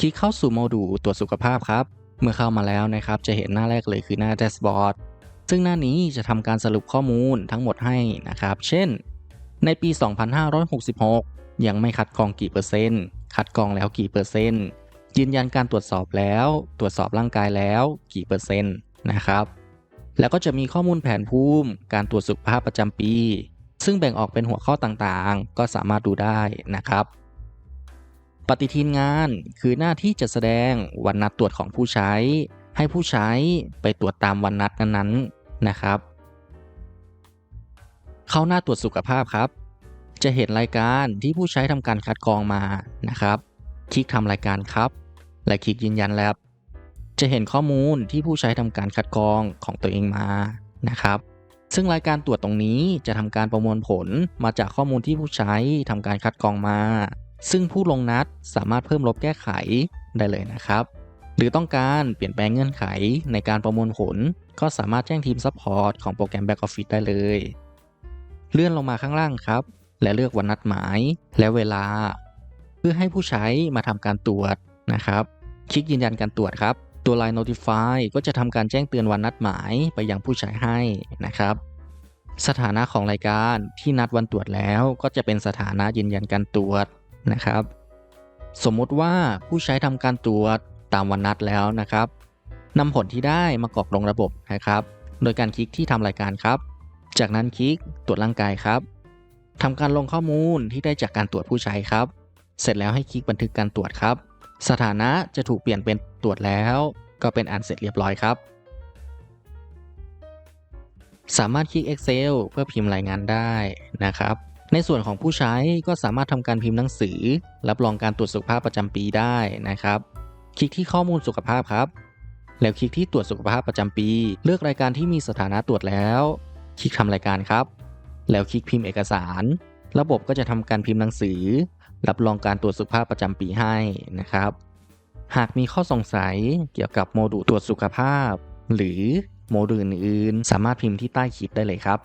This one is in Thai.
คลิกเข้าสู่โมดูลตรวจสุขภาพครับ เมื่อเข้ามาแล้วนะครับ จะเห็นหน้าแรกเลยคือหน้าแดชบอร์ด ซึ่งหน้านี้จะทำการสรุปข้อมูลทั้งหมดให้นะครับ เช่น ในปี 2566 ยังไม่คัดกรองกี่เปอร์เซ็นต์ คัดกรองแล้วกี่เปอร์เซ็นต์ ยืนยันการตรวจสอบแล้ว ตรวจสอบร่างกายแล้วกี่เปอร์เซ็นต์นะครับ แล้วก็จะมีข้อมูลแผนภูมิ การตรวจสุขภาพประจำปี ซึ่งแบ่งออกเป็นหัวข้อต่างๆ ก็สามารถดูได้นะครับ ปฏิทินงานคือหน้าที่จะแสดงวันนัดตรวจของผู้ใช้ ให้ผู้ใช้ไปตรวจตามวันนัดนั้นๆนะครับ เข้าหน้าตรวจสุขภาพครับ จะเห็นรายการที่ผู้ใช้ทำการคัดกรองมานะครับ คลิกทำรายการครับ และคลิกยืนยันแล้วจะเห็นข้อมูลที่ผู้ใช้ทำการคัดกรองของตัวเองมานะครับ ซึ่งรายการตรวจตรงนี้จะทำการประมวลผลมาจากข้อมูลที่ผู้ใช้ทำการคัดกรองมา ซึ่งผู้ลงนัดสามารถเพิ่มลบแก้ไขได้เลยนะครับ หรือต้องการเปลี่ยนแปลงเงื่อนไขในการประมวลผล ก็สามารถแจ้งทีมซัพพอร์ตของโปรแกรม Back Office ได้เลย เลื่อนลงมาข้างล่างครับ และเลือกวันนัดหมายและเวลา เพื่อให้ผู้ใช้มาทำการตรวจนะครับ คลิกยืนยันการตรวจครับ ตัว Line Notify ก็จะทำการแจ้งเตือนวันนัดหมายไปยังผู้ใช้ให้นะครับสถานะของรายการที่นัดวันตรวจแล้วก็จะเป็นสถานะยืนยันการตรวจ นะครับ สมมติว่าผู้ใช้ทำการตรวจตามวันนัดแล้วนะครับนำผลที่ได้มากรอกลงระบบนะครับ โดยการคลิกที่ทำรายการครับ จากนั้นคลิกตรวจร่างกายครับทำการลงข้อมูลที่ได้จากการตรวจผู้ใช้ครับ เสร็จแล้วให้คลิกบันทึกการตรวจครับ สถานะจะถูกเปลี่ยนเป็นตรวจแล้ว ก็เป็นอันเสร็จเรียบร้อยครับ สามารถคลิก Excel เพื่อพิมพ์รายงานได้นะครับ ในส่วนของผู้ใช้ก็สามารถทำการพิมพ์หนังสือ รับรองการตรวจสุขภาพประจำปีได้นะครับ คลิกที่ข้อมูลสุขภาพครับ แล้วคลิกที่ตรวจสุขภาพประจำปี เลือกรายการที่มีสถานะตรวจแล้ว คลิกทำรายการครับ แล้วคลิกพิมพ์เอกสาร ระบบก็จะทำการพิมพ์หนังสือ รับรองการตรวจสุขภาพประจำปีให้นะครับ หากมีข้อสงสัยเกี่ยวกับโมดูลตรวจสุขภาพ หรือโมดูลอื่นๆสามารถพิมพ์ที่ใต้คลิปได้เลยครับ